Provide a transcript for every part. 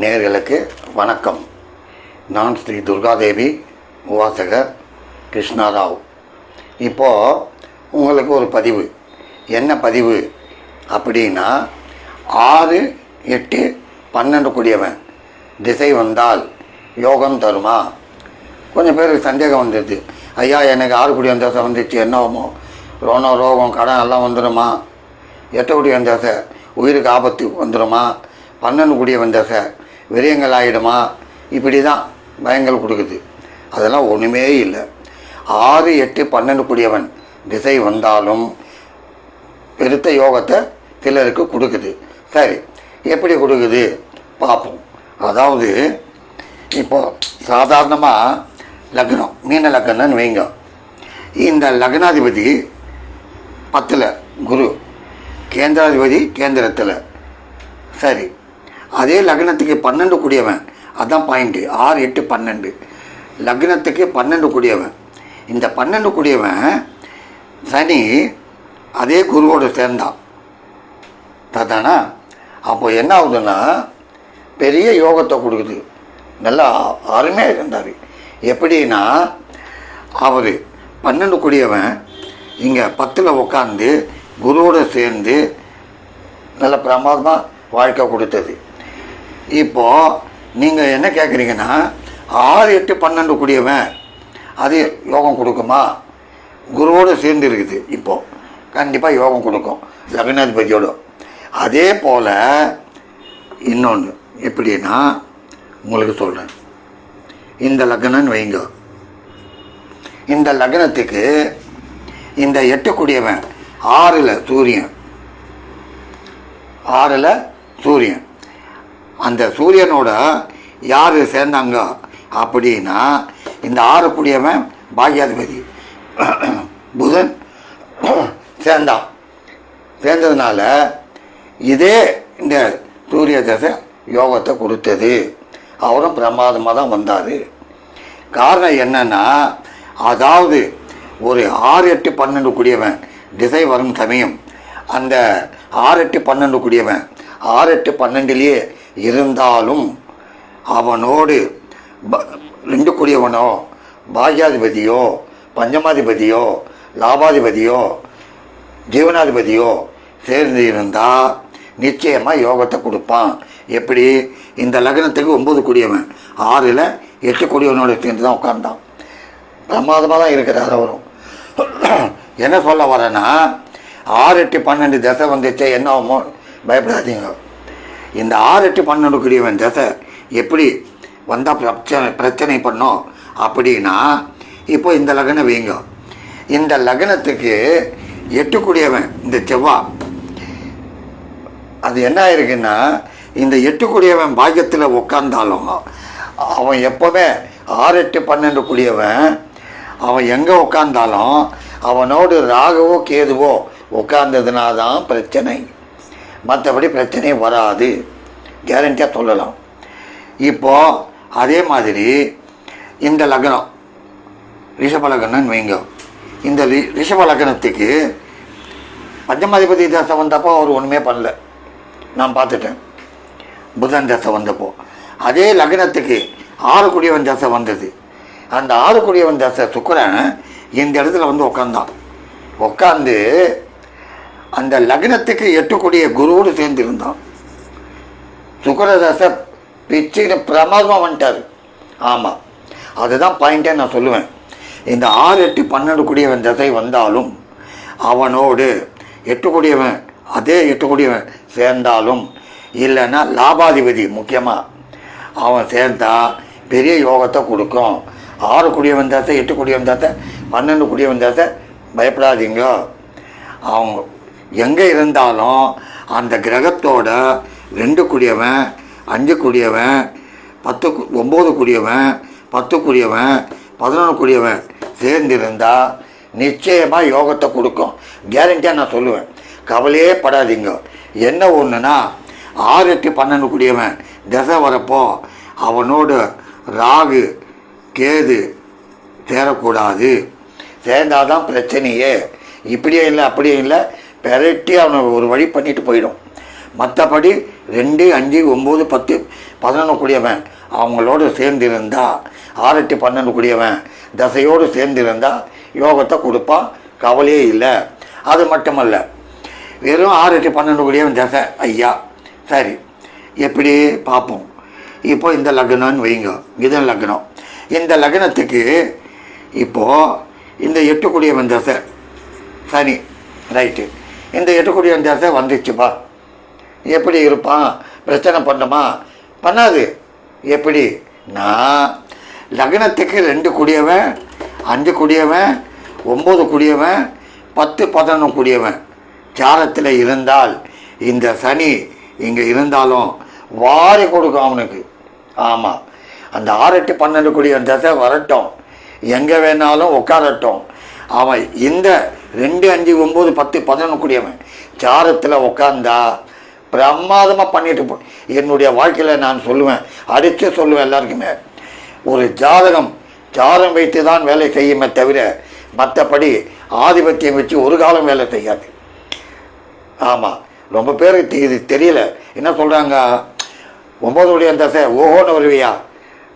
நேர்களுக்கு வணக்கம். நான் ஸ்ரீ துர்காதேவி உவாசகர் கிருஷ்ணாராவ் இப்போது உங்களுக்கு ஒரு பதிவு. என்ன பதிவு? அப்படின்னா ஆறு எட்டு பன்னெண்டு கூடியவன். திசை வந்தால் யோகம் தருமா? கொஞ்சம் பேருக்கு சந்தேகம் வந்துடுது ஐயா எனக்கு ஆறு குடி வந்தாசை வந்துச்சு. என்னவோமோ ரோணம் ரோகம் கடன் எல்லாம் வந்துடுமா எட்டு குடி வந்தாசை உயிருக்கு ஆபத்து வந்துடுமா பன்னெண்டு குடிய வந்தாசை விரயங்கள் ஆகிடுமா இப்படி தான் பயங்கள் கொடுக்குது. அதெல்லாம் ஒன்றுமே இல்லை. ஆறு எட்டு பன்னெண்டு கூடியவன் திசை வந்தாலும் பெருத்த யோகத்தை சிலருக்கு கொடுக்குது. சரி எப்படி கொடுக்குது? பார்ப்போம். அதாவது இப்போது சாதாரணமாக லக்னம் மீன லக்னம்னு வைங்க. இந்த லக்னாதிபதி பத்தில் குரு. கேந்திராதிபதி கேந்திரத்தில். சரி அதே லக்னத்துக்கு பன்னெண்டு கூடியவன். அதான் பாயிண்ட்டு ஆறு எட்டு பன்னெண்டு. லக்னத்துக்கு பன்னெண்டு கூடியவன். இந்த பன்னெண்டு கூடியவன் சனி அதே குருவோடு சேர்ந்தான். தானா அப்போ என்ன ஆகுதுன்னா பெரிய யோகத்தை கொடுக்குது. நல்லா அருமையாக இருந்தார். எப்படின்னா அவர் பன்னெண்டு கூடியவன் இங்கே பத்தில் உட்காந்து குருவோடு சேர்ந்து நல்ல பிரமாதமாக வாழ்க்கை கொடுத்தது. இப்போது நீங்கள் என்ன கேட்குறீங்கன்னா ஆறு எட்டு பன்னெண்டு கூடியவன் அது யோகம் கொடுக்குமா? குருவோடு சேர்ந்து இருக்குது இப்போது கண்டிப்பாக யோகம் கொடுக்கும். லக்னாதிபதியோடு. அதே போல் இன்னொன்று எப்படின்னா உங்களுக்கு சொல்கிறேன் இந்த லக்னம்னு வைங்க. இந்த லக்னத்துக்கு இந்த எட்டுக்குடியவன் ஆறில் சூரியன். ஆறில் சூரியன். அந்த சூரியனோட யார் சேர்ந்தாங்க அப்படின்னா இந்த ஆறு கூடியவன் பாக்யாதிபதி. புதன் சேர்ந்தான் சேர்ந்ததுனால இதே இந்த சூரிய தசை யோகத்தை கொடுத்தது. அவரும் பிரமாதமாக தான் வந்தார். காரணம் என்னன்னா அதாவது ஒரு ஆறு எட்டு பன்னெண்டு கூடியவன் திசை வரும் சமயம் அந்த ஆறு எட்டு பன்னெண்டு கூடியவன் ஆறு எட்டு பன்னெண்டுலேயே இருந்தாலும் அவனோடு ப- ரெண்டு கூடியவனோ பாக்யாதிபதியோ பஞ்சமாதிபதியோ லாபாதிபதியோ ஜீவனாதிபதியோ சேர்ந்து இருந்தால் நிச்சயமாக யோகத்தை கொடுப்பான். எப்படி? இந்த லக்னத்துக்கு ஒம்பது கூடியவன். ஆறில் எட்டு கூடியவனோட சேர்ந்து தான் உட்கார்ந்தான். பிரமாதமாக தான் இருக்கிறார் அவரும் என்ன சொல்ல வரேன்னா ஆறு எட்டு பன்னெண்டு தசை வந்துச்சு என்ன ஆகுமோ பயப்படாதீங்க. இந்த ஆறு எட்டு பன்னெண்டு தசை எப்படி வந்தால் பிரச்சனை பிரச்சனை பண்ணோம் அப்படின்னா இப்போ இந்த லக்னம் வீங்க. இந்த லக்னத்துக்கு எட்டுக்குடியவன் இந்த செவ்வா. அது என்ன ஆயிருக்குன்னா இந்த எட்டு பாக்கியத்தில் உட்காந்தாலும் அவன் எப்போவுமே ஆறு எட்டு பன்னெண்டு கூடியவன் அவன் எங்கே உட்காந்தாலும் அவனோடு ராகவோ கேதுவோ உட்கார்ந்ததுனா தான் பிரச்சனை. மற்றபடி பிரச்சனை வராது. கேரண்டியாக சொல்லலாம். இப்போ அதே மாதிரி இந்த லக்னம் ரிஷப லக்னம்னு வைங்க. இந்த ரி- ரிஷப லக்னத்துக்கு பஞ்சமாதிபதி தசை வந்தப்போ அவர் ஒன்றுமே பண்ணல. நான் பார்த்துட்டேன். புதன் தசை வந்தப்போ. அதே லக்னத்துக்கு ஆறு குடியவன் தசை வந்தது. அந்த ஆறு குடியவன் தசை சுக்கரன் இந்த இடத்துல வந்து உட்காந்தான் உட்காந்து அந்த லக்னத்துக்கு எட்டக்கூடிய குருவோடு சேர்ந்து சுக்கரதாச சுக்கிர பிச்சுன்னு பிரமாதமாக வந்துட்டார். ஆமாம் அதுதான் பாயிண்ட்டே நான் சொல்லுவேன். இந்த ஆறு எட்டு பன்னெண்டு கூடியவன் தசை வந்தாலும் அவனோடு எட்டக்கூடியவன் அதே எட்டக்கூடியவன் சேர்ந்தாலும் இல்லைன்னா லாபாதிபதி முக்கியமாக அவன் சேர்ந்தா பெரிய யோகத்தை கொடுக்கும். ஆறு குடியவன் தசை எட்டு கூடியவன் தசை பன்னெண்டு குடியவன் தசை பயப்படாதீங்க. அவங்க எங்கே இருந்தாலும் அந்த கிரகத்தோட ரெண்டு குடியவன் அஞ்சு குடியவன் பத்து ஒம்பது குடியவன் பத்து குடியவன் பதினொன்று குடியவன் சேர்ந்திருந்தால் நிச்சயமாக யோகத்தை கொடுக்கும். கேரண்டியாக நான் சொல்லுவேன். கவலையே படாதீங்க. என்ன ஒன்றுனா ஆறு எட்டு பன்னெண்டு குடியவன் திசை வரப்போ அவனோடு ராகு கேது சேரக்கூடாது. சேர்ந்தாதான் பிரச்சனையே. இப்படியே இல்லை அப்படியே இல்லை. பெரட்டி அவனை ஒரு வழி பண்ணிட்டு போயிடும். மற்றபடி ரெண்டு அஞ்சு ஒம்பது பத்து பதினொன்று கூடியவன் அவங்களோடு சேர்ந்திருந்தா ஆறு எட்டு பன்னெண்டு கூடியவன் தசையோடு சேர்ந்திருந்தா யோகத்தை கொடுப்பான். கவலையே இல்லை. அது மட்டுமல்ல வெறும் ஆறு எட்டு பன்னெண்டு கூடியவன் தசை. ஐயா சரி எப்படி பார்ப்போம். இப்போ இந்த லக்னம்னு வைங்க. இது லக்னம். இந்த லக்னத்துக்கு இப்போது இந்த எட்டு கூடியவன் தசை. சனி ரைட்டு. இந்த எட்டுக்குடியவன் தசை வந்துச்சுப்பா. எப்படி இருப்பான்? பிரச்சனை பண்ணுமா? பண்ணாது. எப்படி? நான் லக்னத்துக்கு ரெண்டு குடியவன் அஞ்சு குடியவன் ஒம்பது குடியவன் பத்து பதினொன்று குடியவன். சாரத்தில் இருந்தால் இந்த சனி இங்கே இருந்தாலும் வாரி கொடுக்கும் அவனுக்கு. ஆமாம் அந்த ஆறு எட்டு பன்னெண்டு குடியவன் தசை வரட்டும். எங்கே வேணாலும் உட்காரட்டும். அவன் இந்த ரெண்டு அஞ்சு ஒம்பது பத்து பதினொன்று குடியவன் சாரத்தில் உட்காந்தா பிரமாதமாக பண்ணிட்டு போ. என்னுடைய வாழ்க்கையில் நான் சொல்லுவேன் அடித்து சொல்லுவேன் எல்லாருக்குமே. ஒரு ஜாதகம் ஜாதகம் வைத்து தான் வேலை செய்யுமே தவிர மற்றபடி ஆதிபத்தியம் வச்சு ஒரு காலம் வேலை செய்யாது. ஆமாம் ரொம்ப பேருக்கு இது தெரியல. என்ன சொல்கிறாங்க ஒம்பது உடைய தசை ஓஹோன்னு வருவியா?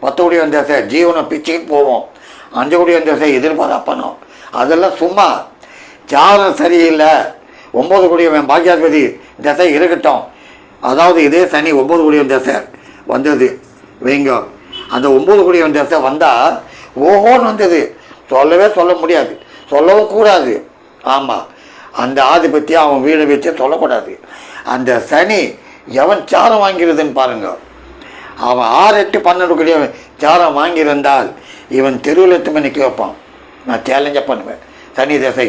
பத்து உடைய தசை ஜீவனம் பிச்சுக்கிட்டு போவோம் அஞ்சு உடைய தசை பண்ணோம் அதெல்லாம் சும்மா. ஜாதகம் சரியில்லை. ஒம்பது குடியவன் பாக்கியாதிபதி தசை இருக்கட்டும். அதாவது இதே சனி ஒம்பது குடியவன் தசை வந்தது. வைங்க. அந்த ஒம்பது குடியவன் தசை வந்தால் ஓஹோன்னு வந்தது. சொல்லவே சொல்ல முடியாது. சொல்லவும் கூடாது. ஆமாம் அந்த ஆதிபத்தியம் அவன் வீடை வச்சு சொல்லக்கூடாது. அந்த சனி எவன் சாரம் வாங்கிறதுன்னு பாருங்க. அவன் ஆறு எட்டு பன்னெண்டு கூடிய சாரம் வாங்கியிருந்தால் இவன் தெருவில் எட்டு மணிக்கு வைப்பான்? நான் சேலஞ்சாக பண்ணுவேன். சனி தசை.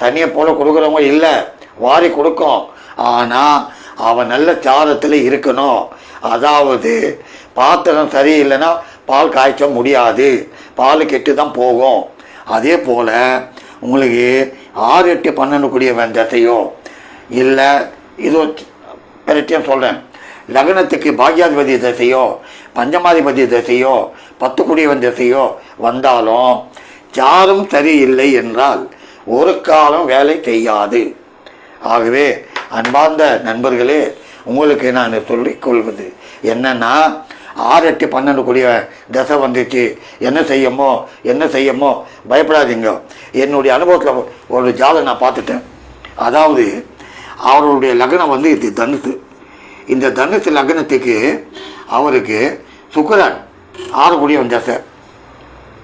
சனியை போல் கொடுக்குறவங்க இல்லை. வாரி கொடுக்கும். ஆனால் அவன் நல்ல சாரத்தில் இருக்கணும். அதாவது பாத்திரம் சரியில்லைன்னா பால் காய்ச்ச முடியாது. பால் கெட்டு தான் போகும். அதே போல் உங்களுக்கு ஆறு எட்டு பன்னெண்டு கூடியவன் தசையோ இல்லை இது பிரச்சனை சொல்கிறேன் லக்னத்துக்கு பாக்யாதிபதி திசையோ பஞ்சமாதிபதி திசையோ பத்து குடியவன் திசையோ வந்தாலும் யாரும் சரியில்லை என்றால் ஒரு காலம் வேலை செய்யாது. ஆகவே அன்பார்ந்த நண்பர்களே உங்களுக்கு நான் சொல்லிக்கொள்வது என்னன்னா ஆறு எட்டு பன்னெண்டு கூடிய தசை வந்துச்சு. என்ன செய்யுமோ என்ன செய்யுமோ பயப்படாதீங்க. என்னுடைய அனுபவத்தில் ஒரு ஜாதகம் நான் பார்த்துட்டேன். அதாவது அவருடைய லக்னம் வந்து இது தனுசு. இந்த தனுசு லக்னத்துக்கு அவருக்கு சுக்கரன் ஆறு கூடிய தசை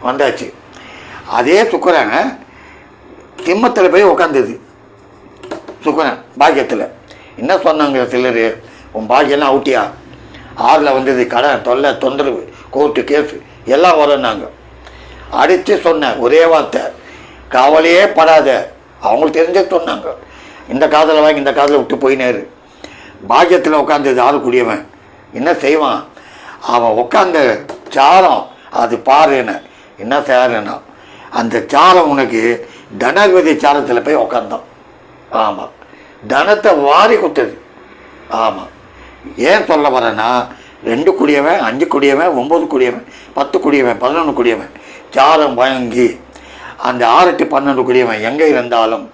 வந்தாச்சு. அதே சுக்கரன் சிம்மத்தில் போய் உட்காந்தது சுக்கரன் பாக்கியத்தில். என்ன சொன்னாங்க சிலர்? உன் பாக்கியெல்லாம் அவுட்டியா? ஆறில் வந்தது கடன் தொல்லை தொந்தரவு கோர்ட்டு கேஸு எல்லாம் வரும்னாங்க. அடித்து சொன்னேன் ஒரே வார்த்தை கவலையே படாத. அவங்களுக்கு தெரிஞ்சே சொன்னாங்க. இந்த காதில் வாங்கி இந்த காதில் விட்டு போயினாரு. பாக்கியத்தில் உட்காந்தது ஆறு கூடியவன் என்ன செய்வான்? அவன் உட்காந்த சாரம் அது பாருன்னு. என்ன சாருன்னா அந்த சாரம் உனக்கு தனாதிபதி சாரத்தில் போய் உட்காந்தான் ஆமாம் தனத்தை வாரி கொடுத்தது ஆமாம் ஏன் சொல்ல வரேன்னா ரெண்டு குடியவன் அஞ்சு குடியவன் ஒம்பது குடியவன் பத்து குடியவன் பதினொன்று குடியவன் சாரம் வாங்கி அந்த ஆறு எட்டு பன்னெண்டு குடியவன் எங்கே இருந்தாலும்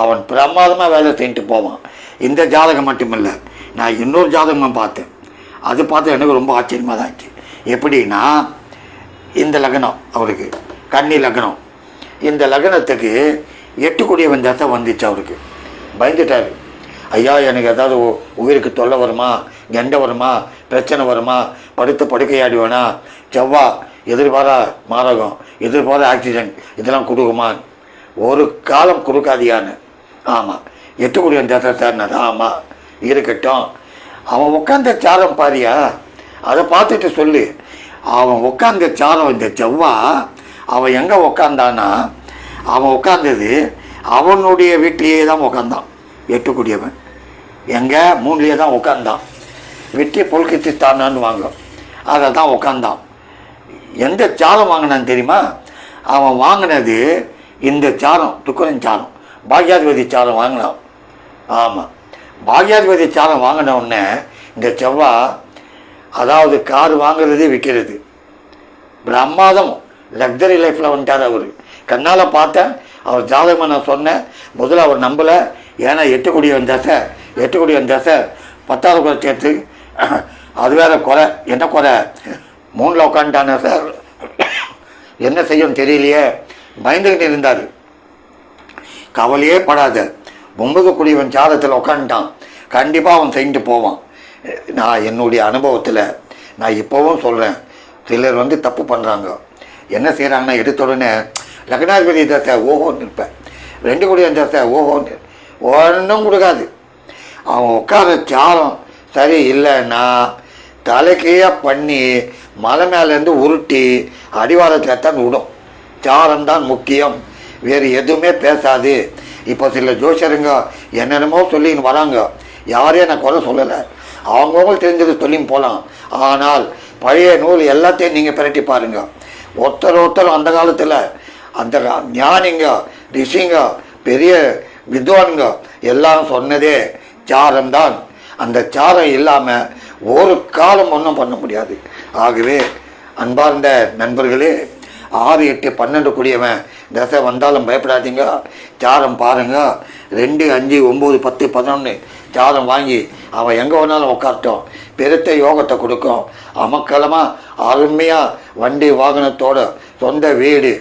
அவன் பிரமாதமாக வேலை செஞ்சுட்டு போவான். இந்த ஜாதகம் மட்டுமில்லை நான் இன்னொரு ஜாதகமும் பார்த்தேன். அது பார்த்து எனக்கு ரொம்ப ஆச்சரியமாக தான் ஆச்சு எப்படின்னா இந்த லக்னம் அவருக்கு கன்னி லக்னம். இந்த லக்னத்துக்கு எட்டு கோடி வந்தால் தான் வந்துச்சு அவருக்கு. பயந்துட்டாரு. ஐயா எனக்கு ஏதாவது உயிருக்கு தொல்லை வருமா? கெண்டை வருமா? பிரச்சனை வருமா? படுத்து படுக்கையாடுவேனா செவ்வா எதிர்பாரா மாரகம் எதிர்பாரா ஆக்சிஜன் இதெல்லாம் கொடுக்குமா? ஒரு காலம் கொடுக்காதியான்னு. ஆமாம் எட்டு குடியவன் தசை சார்னது ஆமாம் இருக்கட்டும். அவன் உட்காந்த சாரம் பாரியா? அதை பார்த்துட்டு சொல்லு. அவன் உட்காந்த சாரம் இந்த செவ்வா அவன் எங்கே உட்காந்தானா அவன் உட்காந்தது அவனுடைய வீட்டிலேயே தான் உட்காந்தான் எட்டுக்குடியவன் எங்கே? மூணுலேயே தான் உட்காந்தான் வெற்றி பொல்கித்து தானான்னு வாங்கும் அதை தான் உட்காந்தான் எந்த சாரம் வாங்கினான்னு தெரியுமா? அவன் வாங்கினது இந்த சாரம் துக்கரன் சாரம் பாக்யாதிபதி சாரம் வாங்கினான். ஆமாம் பாக்யாதிபதி சாரம் வாங்கின உடனே இந்த செவ்வா அதாவது கார் வாங்குறதே விற்கிறது பிரமாதம் லக்ஸரி லைஃப்பில் வந்துட்டார் அவர். கண்ணால் பார்த்தேன் அவர் ஜாதகமாக நான் சொன்னேன் முதல்ல அவர் நம்பலை. ஏன்னா எட்டு வந்தா தசை எட்டு வந்தா தசை பத்தாவது குறை சேர்த்து அது வேற குறை. என்ன குறை? மூணில் உட்காந்துட்டானே சார் என்ன செய்யும் தெரியலையே. பயந்துக்கிட்டு இருந்தார். கவலையே படாத. ஒன்பது குடிவன் ஜாதத்தில் உட்காந்துட்டான் கண்டிப்பாக அவன் செஞ்சுட்டு போவான். நான் என்னுடைய அனுபவத்தில் நான் இப்போவும் சொல்கிறேன் சிலர் வந்து தப்பு பண்ணுறாங்க என்ன செய்கிறாங்கன்னா எடுத்த உடனே லக்னாதிபதி தசை ஓஹோன்னு இருப்பேன் ரெண்டு குடிவன் தசை ஓஹோன்னு ஒன்றும் கொடுக்காது. அவன் உட்கார சாரம் சரி இல்லைன்னா தலைக்கையாக பண்ணி மலை மேலேருந்து உருட்டி அடிவாரத்தில் தான் விடும். சாரம் தான் முக்கியம். வேறு எதுவுமே பேசாது. இப்போ சில ஜோஷருங்க என்னென்னமோ சொல்லின்னு வராங்க. யாரையும் நான் குறை சொல்லலை. அவங்கவுங்க தெரிஞ்சது சொல்லியும் போகலாம் ஆனால் பழைய நூல் எல்லாத்தையும் நீங்கள் பிரட்டி பாருங்கள் ஒருத்தர் ஒருத்தர் அந்த காலத்தில் அந்த ஞானிங்க ரிஷிங்க பெரிய வித்வானுங்க எல்லாம் சொன்னதே சாரம்தான். அந்த சாரம் இல்லாமல் ஒரு காலம் ஒன்றும் பண்ண முடியாது. ஆகவே அன்பார்ந்த நண்பர்களே ஆறு எட்டு பன்னெண்டு கூடியவன் தசை வந்தாலும் பயப்படாதீங்க. சாரம் பாருங்க. ரெண்டு அஞ்சு ஒம்பது பத்து பதினொன்று சாரம் வாங்கி அவன் எங்கே வேணாலும் உட்காரட்டும். பெருத்த யோகத்தை கொடுக்கும். அமக்கலமாக அருமையாக வண்டி வாகனத்தோட சொந்த வீடு.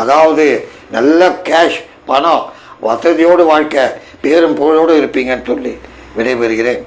அதாவது நல்ல கேஷ் பணம் வசதியோடு வாழ்க்கை பேரும் புகழோடு இருப்பீங்கன்னு சொல்லி விடைபெறுகிறேன்.